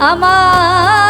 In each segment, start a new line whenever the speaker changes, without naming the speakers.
আমার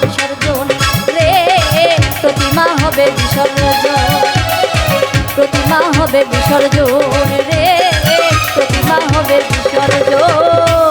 বিসর্জন। রে প্রতিমা হবে বিসর্জন। প্রতিমা হবে বিসর্জন। রে প্রতিমা হবে বিসর্জন।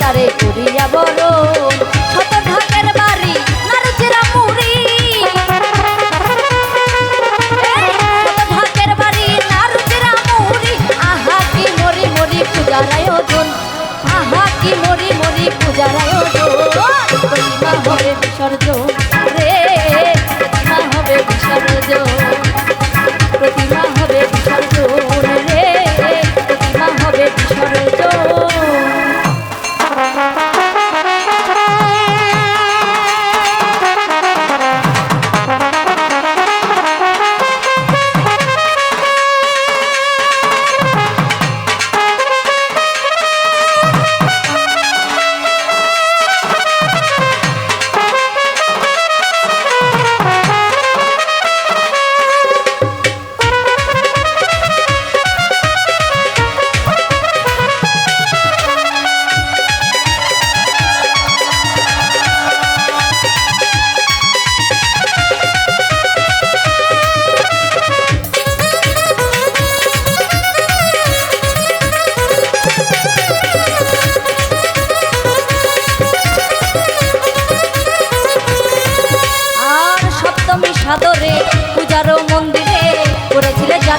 তারে করিয়া বড় ছোট ঢাকের বাড়ি নারচেরা মুড়ি। ভাতের বাড়ি নারুচেরা মুড়ি। আহা কি পূজার আয়োজন আহা কি মরি মরি পূজার আয়োজন প্রতিমা হবে বিসর্জন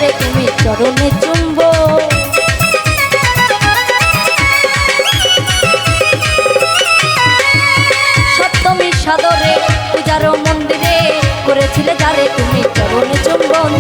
যারে তুমি চরণে চুম্ব। সপ্তমী সাদরে পূজার মন্দিরে করেছিলে যারে তুমি চরণে চুম্বন।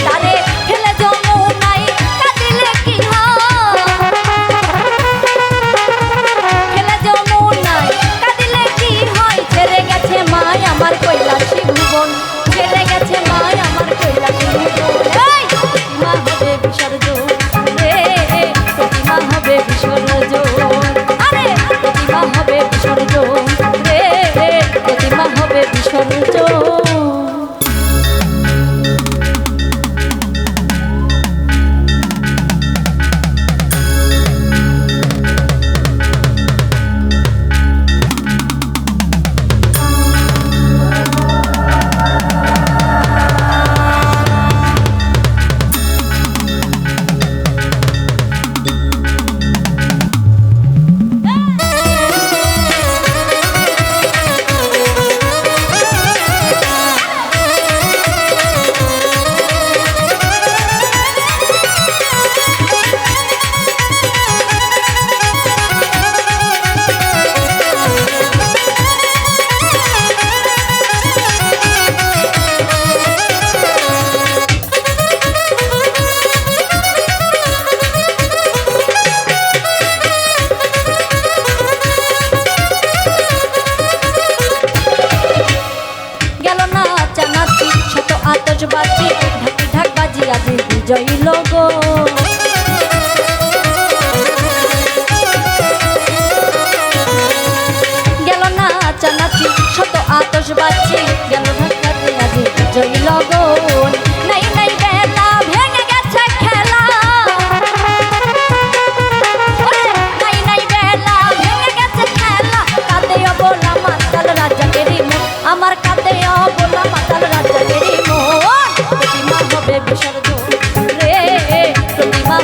বিজয়ী লোগো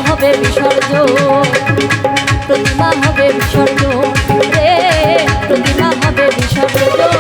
হবে বিসর্জন প্রতিমা হবে বিসর্জন রে প্রতিমা হবে বিসর্জন।